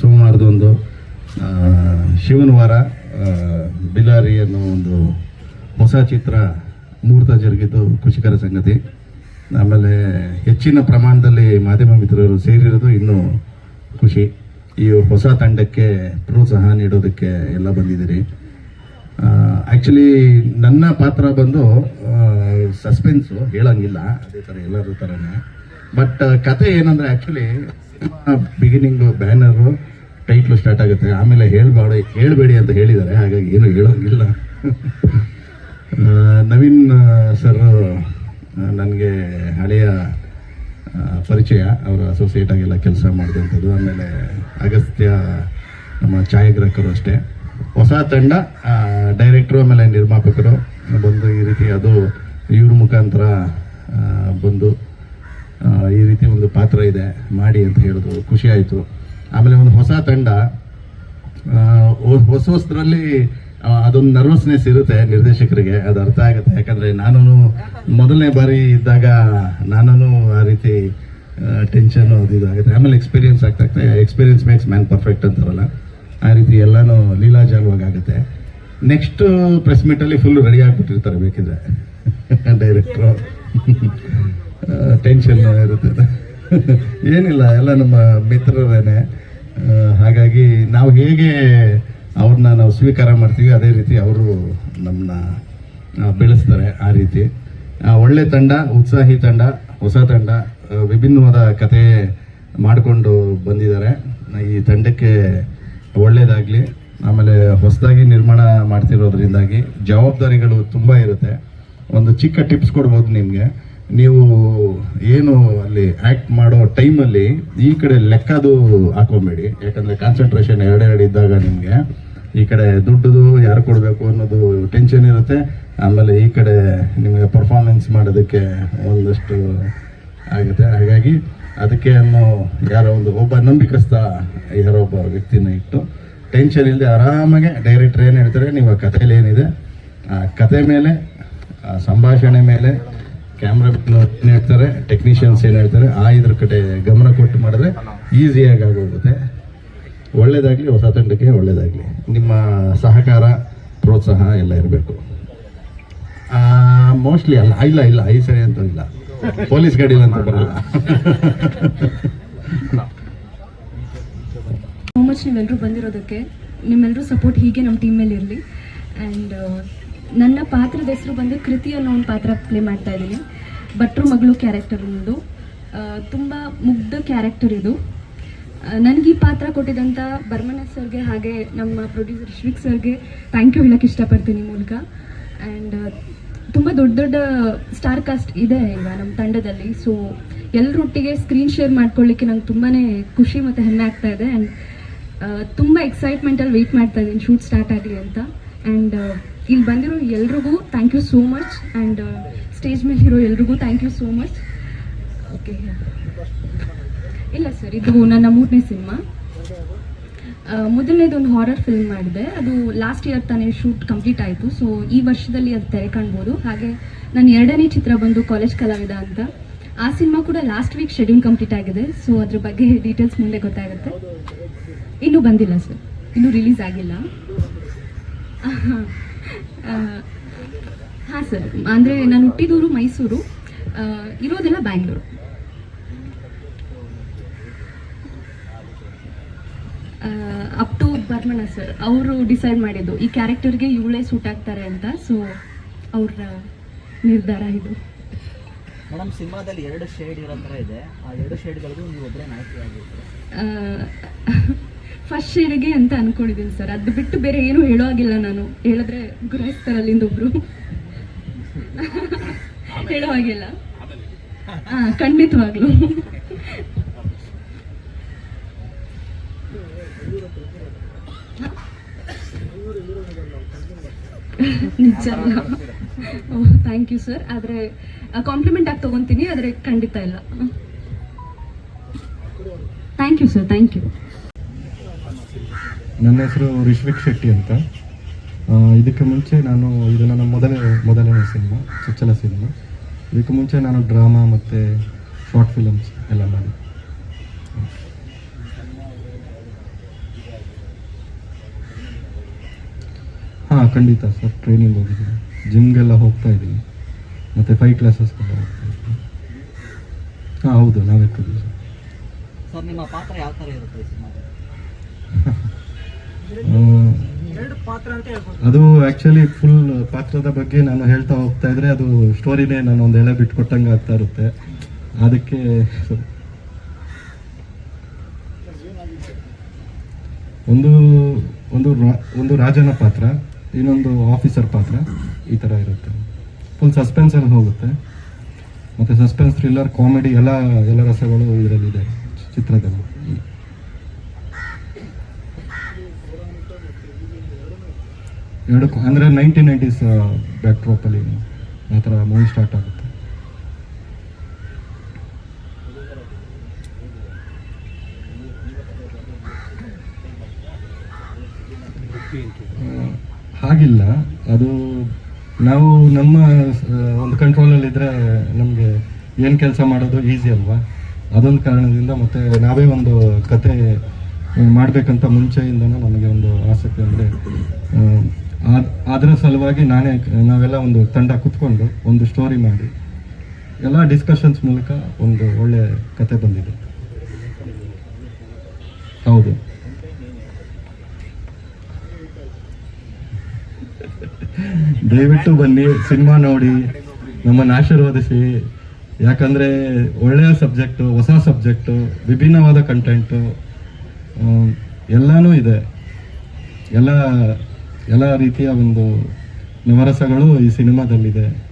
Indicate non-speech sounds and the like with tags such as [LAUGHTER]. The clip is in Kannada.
ಸೋಮವಾರದೊಂದು ಶಿವನವಾರ ಶಿವನ ವಾರ ಬಿಲಾರಿ ಅನ್ನೋ ಒಂದು ಹೊಸ ಚಿತ್ರ ಮುಹೂರ್ತ ಜರುಗಿದ್ದು ಖುಷಿಕರ ಸಂಗತಿ. ಆಮೇಲೆ ಹೆಚ್ಚಿನ ಪ್ರಮಾಣದಲ್ಲಿ ಮಾಧ್ಯಮ ಮಿತ್ರರು ಸೇರಿರೋದು ಇನ್ನೂ ಖುಷಿ ಈ ಹೊಸ ತಂಡಕ್ಕೆ ಪ್ರೋತ್ಸಾಹ ನೀಡೋದಕ್ಕೆ ಎಲ್ಲ ಬಂದಿದ್ದೀರಿ. ಆ್ಯಕ್ಚುಲಿ ನನ್ನ ಪಾತ್ರ ಬಂದು ಸಸ್ಪೆನ್ಸು ಹೇಳಂಗಿಲ್ಲ, ಅದೇ ಥರ ಎಲ್ಲರ ಥರನೇ ಬಟ್ ಕತೆ ಏನಂದರೆ actually beginning banner title start ಆಗುತ್ತೆ. ಆಮೇಲೆ ಹೇಳ್ಬೇಡಿ, ಹೇಳಬೇಡಿ ಅಂತ ಹೇಳಿದ್ದಾರೆ. ಹಾಗಾಗಿ ಏನು ಹೇಳೋಂಗಿಲ್ಲ. ನವೀನ್ ಸರ್ ನನಗೆ ಹಳೆಯ ಪರಿಚಯ. ಅವರ ಅಸೋಸಿಯೇಟ್ ಆಗೆಲ್ಲ ಕೆಲಸ ಮಾಡಿದಂಥದ್ದು ಆಮೇಲೆ ಅಗಸ್ತ್ಯ ನಮ್ಮ ಛಾಯಾಗ್ರಾಹಕರು ಅಷ್ಟೇ. ಹೊಸ ತಂಡ ಡೈರೆಕ್ಟ್ರು ಆಮೇಲೆ ನಿರ್ಮಾಪಕರು ಬಂದು ಈ ರೀತಿ ಅದು ಇವ್ರ ಮುಖಾಂತರ ಬಂದು ಈ ರೀತಿ ಒಂದು ಪಾತ್ರ ಇದೆ, ಮಾಡಿ ಅಂತ ಹೇಳಿದ್ರು. ಖುಷಿ ಆಯಿತು. ಆಮೇಲೆ ಒಂದು ಹೊಸ ತಂಡ. ಹೊಸ ಹೊಸದ್ರಲ್ಲಿ ಅದೊಂದು ನರ್ವಸ್ನೆಸ್ ಇರುತ್ತೆ ನಿರ್ದೇಶಕರಿಗೆ, ಅದು ಅರ್ಥ ಆಗುತ್ತೆ. ಯಾಕಂದರೆ ನಾನು ಮೊದಲನೇ ಬಾರಿ ಇದ್ದಾಗ ನಾನು ಆ ರೀತಿ ಟೆನ್ಷನು ಅದು ಇದಾಗುತ್ತೆ ಆಮೇಲೆ ಎಕ್ಸ್ಪೀರಿಯನ್ಸ್ ಆಗ್ತಾ ಆಗ್ತಾ ಎಕ್ಸ್ಪೀರಿಯನ್ಸ್ ಮೇಕ್ಸ್ ಮ್ಯಾನ್ ಪರ್ಫೆಕ್ಟ್ ಅಂತಾರಲ್ಲ. ಆ ರೀತಿ ಎಲ್ಲನೂ ಲೀಲಾಜಾಲವಾಗಿ ಆಗುತ್ತೆ. ನೆಕ್ಸ್ಟ್ ಪ್ರೆಸ್ ಮೀಟಲ್ಲಿ ಫುಲ್ ರೆಡಿ ಆಗಿಬಿಟ್ಟಿರ್ತಾರೆ ಬೇಕಿದ್ರೆ. [LAUGHS] ಡೈರೆಕ್ಟ್ರು [LAUGHS] ಟೆನ್ಷನ್ ಇರುತ್ತೆ. ಏನಿಲ್ಲ, ಎಲ್ಲ ನಮ್ಮ ಮಿತ್ರರೇನೆ. ಹಾಗಾಗಿ ನಾವು ಹೇಗೆ ಅವ್ರನ್ನ ನಾವು ಸ್ವೀಕಾರ ಮಾಡ್ತೀವಿ, ಅದೇ ರೀತಿ ಅವರು ನಮ್ಮನ್ನ ಬೆಳೆಸ್ತಾರೆ ಆ ರೀತಿ. ಒಳ್ಳೆ ತಂಡ, ಉತ್ಸಾಹಿ ತಂಡ, ಹೊಸ ತಂಡ ವಿಭಿನ್ನವಾದ ಕತೆ ಮಾಡಿಕೊಂಡು ಬಂದಿದ್ದಾರೆ. ಈ ತಂಡಕ್ಕೆ ಒಳ್ಳೆಯದಾಗಲಿ ಆಮೇಲೆ ಹೊಸದಾಗಿ ನಿರ್ಮಾಣ ಮಾಡ್ತಿರೋದ್ರಿಂದಾಗಿ ಜವಾಬ್ದಾರಿಗಳು ತುಂಬ ಇರುತ್ತೆ. ಒಂದು ಚಿಕ್ಕ ಟಿಪ್ಸ್ ಕೊಡ್ಬೋದು ನಿಮಗೆ. ನೀವು ಏನು ಅಲ್ಲಿ ಆ್ಯಕ್ಟ್ ಮಾಡೋ ಟೈಮಲ್ಲಿ ಈ ಕಡೆ ಲೆಕ್ಕದು ಹಾಕೊಂಬೇಡಿ. ಯಾಕಂದರೆ ಕಾನ್ಸಂಟ್ರೇಷನ್ ಎರಡೆರಡು ಇದ್ದಾಗ ನಿಮಗೆ ಈ ಕಡೆ ದುಡ್ಡುದು ಯಾರು ಕೊಡಬೇಕು ಅನ್ನೋದು ಟೆನ್ಷನ್ ಇರುತ್ತೆ. ಆಮೇಲೆ ಈ ಕಡೆ ನಿಮಗೆ ಪರ್ಫಾರ್ಮೆನ್ಸ್ ಮಾಡೋದಕ್ಕೆ ಒಂದಷ್ಟು ಆಗುತ್ತೆ. ಹಾಗಾಗಿ ಅದಕ್ಕೆ ಅನ್ನೋ ಯಾರೋ ಒಂದು ಒಬ್ಬ ನಂಬಿಕಸ್ಥ ಯಾರೋ ಒಬ್ಬ ವ್ಯಕ್ತಿನ ಇಟ್ಟು ಟೆನ್ಷನ್ ಇಲ್ಲದೆ ಆರಾಮಾಗೆ ಡೈರೆಕ್ಟ್ರ್ ಏನು ಹೇಳ್ತಾರೆ. ನೀವು ಆ ಕಥೆಯಲ್ಲಿ ಏನಿದೆ, ಆ ಕತೆ ಮೇಲೆ, ಆ ಸಂಭಾಷಣೆ ಮೇಲೆ ಕ್ಯಾಮ್ರಾ ಹೇಳ್ತಾರೆ? ಟೆಕ್ನಿಷಿಯನ್ಸ್ ಏನು ಹೇಳ್ತಾರೆ? ಆ ಇದ್ರ ಕಡೆ ಗಮನ ಕೊಟ್ಟು ಮಾಡಿದ್ರೆ ಈಸಿಯಾಗಿ ಆಗೋಗುತ್ತೆ. ಒಳ್ಳೇದಾಗಲಿ, ಹೊಸ ತಂಡಕ್ಕೆ ಒಳ್ಳೇದಾಗಲಿ. ನಿಮ್ಮ ಸಹಕಾರ, ಪ್ರೋತ್ಸಾಹ ಎಲ್ಲ ಇರಬೇಕು. ಮೋಸ್ಟ್ಲಿ ಅಲ್ಲ, ಇಲ್ಲ ಇಲ್ಲ ಐ ಸರಿ ಅಂತೂ ಇಲ್ಲ. ಪೊಲೀಸ್ ಗಾಡಿ ಅಂತ ಬರಲ್ಲ. ಸೋ ಮಚ್ ನೀವೆಲ್ಲರೂ ಬಂದಿರೋದಕ್ಕೆ ನಿಮ್ಮೆಲ್ಲರೂ ಸಪೋರ್ಟ್ ಹೀಗೆ ನಮ್ಮ ಟೀಮ್ ಮೇಲೆ ಇರಲಿ ಆ್ಯಂಡ್ ನನ್ನ ಪಾತ್ರದ ಹೆಸರು ಬಂದು ಕೃತಿ ಅನ್ನೋ ಒಂದು ಪಾತ್ರ ಪ್ಲೇ ಮಾಡ್ತಾ ಇದ್ದೀನಿ. ಭಟ್ರು ಮಗಳು ಕ್ಯಾರೆಕ್ಟರ್ ಒಂದು ತುಂಬ ಮುಗ್ಧ ಕ್ಯಾರೆಕ್ಟರ್ ಇದು. ನನಗೆ ಈ ಪಾತ್ರ ಕೊಟ್ಟಿದ್ದಂಥ ಬರ್ಮನ ಸರ್ಗೆ ಹಾಗೆ ನಮ್ಮ ಪ್ರೊಡ್ಯೂಸರ್ ಶ್ರೀಕ್ ಸರ್ಗೆ ಥ್ಯಾಂಕ್ ಯು ಹೇಳೋಕ್ಕೆ ಇಷ್ಟಪಡ್ತೀನಿ ಮೂಲಕ. ಆ್ಯಂಡ್ ತುಂಬ ದೊಡ್ಡ ದೊಡ್ಡ ಸ್ಟಾರ್ ಕಾಸ್ಟ್ ಇದೆ ಈಗ ನಮ್ಮ ತಂಡದಲ್ಲಿ. ಸೊ ಎಲ್ಲರೊಟ್ಟಿಗೆ ಸ್ಕ್ರೀನ್ ಶೇರ್ ಮಾಡ್ಕೊಳ್ಳಿಕ್ಕೆ ನಂಗೆ ತುಂಬಾ ಖುಷಿ ಮತ್ತು ಹೆಮ್ಮೆ ಆಗ್ತಾ ಇದೆ. ಆ್ಯಂಡ್ ತುಂಬ ಎಕ್ಸೈಟ್ಮೆಂಟಲ್ಲಿ ವೆಯ್ಟ್ ಮಾಡ್ತಾ ಇದ್ದೀನಿ ಶೂಟ್ ಸ್ಟಾರ್ಟ್ ಆಗಲಿ ಅಂತ. ಆ್ಯಂಡ್ ಇಲ್ಲಿ ಬಂದಿರೋ ಎಲ್ರಿಗೂ thank you so much and stage ಮೇಲೆ ಇರೋ ಎಲ್ರಿಗೂ thank you so much okay ಇಲ್ಲ ಸರ್ ಇದು ನನ್ನ ಮೂರನೇ ಸಿನಿಮಾ ಮೊದಲನೇದು ಒಂದು ಹಾರರ್ ಫಿಲ್ಮ್ ಮಾಡಿದೆ. ಅದು ಲಾಸ್ಟ್ ಇಯರ್ ತಾನೇ ಶೂಟ್ ಕಂಪ್ಲೀಟ್ ಆಯಿತು. ಸೊ ಈ ವರ್ಷದಲ್ಲಿ ಅದು ತೆರೆ ಕಾಣ್ಬೋದು ಹಾಗೆ ನನ್ನ ಎರಡನೇ ಚಿತ್ರ ಬಂದು ಕಾಲೇಜ್ ಕಲಾವಿದ ಅಂತ. ಆ ಸಿನಿಮಾ ಕೂಡ ಲಾಸ್ಟ್ ವೀಕ್ ಶೆಡ್ಯೂಲ್ ಕಂಪ್ಲೀಟ್ ಆಗಿದೆ. ಸೊ ಅದ್ರ ಬಗ್ಗೆ ಡೀಟೇಲ್ಸ್ ಮುಂದೆ ಗೊತ್ತಾಗುತ್ತೆ. ಇನ್ನೂ ಬಂದಿಲ್ಲ ಸರ್ ಇನ್ನೂ ರಿಲೀಸ್ ಆಗಿಲ್ಲ. ಹಾಂ [LAUGHS] ಸರ್ ಅಂದರೆ ನಾನು ಹುಟ್ಟಿದೂರು ಮೈಸೂರು ಇರೋದೆಲ್ಲ Bangalore. Up to Barmana sir ಅವರು ಡಿಸೈಡ್ ಮಾಡಿದ್ದು. ಈ ಕ್ಯಾರೆಕ್ಟರ್ಗೆ ಇವಳೇ ಸೂಟ್ ಆಗ್ತಾರೆ ಅಂತ ಸೊ ಅವ್ರ ನಿರ್ಧಾರ ಇದು. ಮೇಡಮ್ ಸಿನಿಮಾದಲ್ಲಿ ಎರಡು ಶೇಡ್ ಇರೋ ಥರ ಇದೆ. ಆ ಎರಡು ಶೇಡ್ಗಳಿಗೂ ನೀವು ಒಬ್ಬರೇ ನಾಯಕಿ ಆಗಿರ್ತೀರ ಫಸ್ಟ್ ಶೇರಿಗೆ ಅಂತ ಅನ್ಕೊಂಡಿದ್ದೀನಿ ಸರ್. ಅದು ಬಿಟ್ಟು ಬೇರೆ ಏನು ಹೇಳೋ ಆಗಿಲ್ಲ ನಾನು. ಹೇಳಿದ್ರೆ ಗುರಾಯಿಸ್ತಾರೆ ಅಲ್ಲಿಂದ ಒಬ್ರು ಹೇಳೋ ಹಾಗಿಲ್ಲ. ಹಾಂ ಖಂಡಿತವಾಗ್ಲೂ. ನಿಜ ಓ ಥ್ಯಾಂಕ್ ಯು ಸರ್ ಆದರೆ ಕಾಂಪ್ಲಿಮೆಂಟ್ ಆಗಿ ತೊಗೊತೀನಿ ಆದರೆ ಖಂಡಿತ ಇಲ್ಲ. Thank you sir thank you ನನ್ನ ಹೆಸರು ರಿಶ್ವಿಕ್ ಶೆಟ್ಟಿ ಅಂತ. ಇದಕ್ಕೆ ಮುಂಚೆ ನಾನು ಇದು ನನ್ನ ಮೊದಲೇ ಮೊದಲನೇ ಸಿನಿಮಾ ಚೊಚ್ಚಲ ಸಿನಿಮಾ. ಇದಕ್ಕೆ ಮುಂಚೆ ನಾನು ಡ್ರಾಮಾ ಮತ್ತು ಶಾರ್ಟ್ ಫಿಲಮ್ಸ್ ಎಲ್ಲ ಮಾಡಿ ಹಾಂ ಖಂಡಿತ ಸರ್ ಟ್ರೈನಿಂಗ್ ಹೋಗಿದ್ದೀನಿ ಜಿಮ್ಗೆಲ್ಲ ಹೋಗ್ತಾ ಇದ್ದೀನಿ. ಮತ್ತು ಫೈವ್ ಕ್ಲಾಸಸ್ ಹೋಗ್ತಾ ಇದ್ದೀನಿ. ಹಾಂ ಹೌದು ನಾವೇ ಸರ್ ನಿಮ್ಮ ಪಾತ್ರ ಯಾವ ಥರ ಇರುತ್ತೆ [LAUGHS] ಅದು ಆ್ಯಕ್ಚುಲಿ ಫುಲ್ ಪಾತ್ರದ ಬಗ್ಗೆ ನಾನು ಹೇಳ್ತಾ ಹೋಗ್ತಾ ಇದ್ರೆ ಅದು ಸ್ಟೋರಿನೇ ನಾನು ಒಂದು ಎಳೆ ಬಿಟ್ಕೊಟ್ಟಂಗೆ ಆಗ್ತಾ ಇರುತ್ತೆ. ಅದಕ್ಕೆ ಒಂದು ಒಂದು ಒಂದು ರಾಜನ ಪಾತ್ರ, ಇನ್ನೊಂದು ಆಫೀಸರ್ ಪಾತ್ರ ಈ ಥರ ಇರುತ್ತೆ. ಫುಲ್ ಸಸ್ಪೆನ್ಸಲ್ಲಿ ಹೋಗುತ್ತೆ. ಮತ್ತು ಸಸ್ಪೆನ್ಸ್ ಥ್ರಿಲ್ಲರ್ ಕಾಮಿಡಿ ಎಲ್ಲ ಎಲ್ಲ ರಸಗಳು ಇದರಲ್ಲಿದೆ ಚಿತ್ರದಲ್ಲಿ. ಎರಡು ಅಂದರೆ ನೈನ್ಟೀನ್ ನೈಂಟೀಸ್ ಬ್ಯಾಕ್ ಡ್ರಾಪಲ್ಲಿ ಆ ಥರ ಮೂವಿ ಸ್ಟಾರ್ಟ್ ಆಗುತ್ತೆ. ಹಾಗಿಲ್ಲ. ಅದು ನಾವು ನಮ್ಮ ಒಂದು ಕಂಟ್ರೋಲಲ್ಲಿದ್ದರೆ ನಮಗೆ ಏನು ಕೆಲಸ ಮಾಡೋದು ಈಸಿ ಅಲ್ವಾ? ಅದೊಂದು ಕಾರಣದಿಂದ ಮತ್ತು ನಾವೇ ಒಂದು ಕತೆ ಮಾಡಬೇಕಂತ ಮುಂಚೆಯಿಂದನೂ ನಮಗೆ ಒಂದು ಆಸಕ್ತಿ ಅಂದರೆ ಅದರ ಸಲುವಾಗಿ ನಾನೇ ನಾವೆಲ್ಲ ಒಂದು ತಂಡ ಕುತ್ಕೊಂಡು ಒಂದು ಸ್ಟೋರಿ ಮಾಡಿ ಎಲ್ಲ ಡಿಸ್ಕಷನ್ಸ್ ಮೂಲಕ ಒಂದು ಒಳ್ಳೆ ಕತೆ ಬಂದಿದೆ. ಹೌದು. ದಯವಿಟ್ಟು ಬನ್ನಿ, ಸಿನಿಮಾ ನೋಡಿ, ನಮ್ಮನ್ನು ಆಶೀರ್ವದಿಸಿ. ಯಾಕಂದರೆ ಒಳ್ಳೆಯ ಸಬ್ಜೆಕ್ಟು ಹೊಸ ಸಬ್ಜೆಕ್ಟು ವಿಭಿನ್ನವಾದ ಕಂಟೆಂಟು ಎಲ್ಲನೂ ಇದೆ. ಎಲ್ಲ ಎಲ್ಲ ರೀತಿಯ ಒಂದು ನವರಸಗಳು ಈ ಸಿನಿಮಾದಲ್ಲಿದೆ.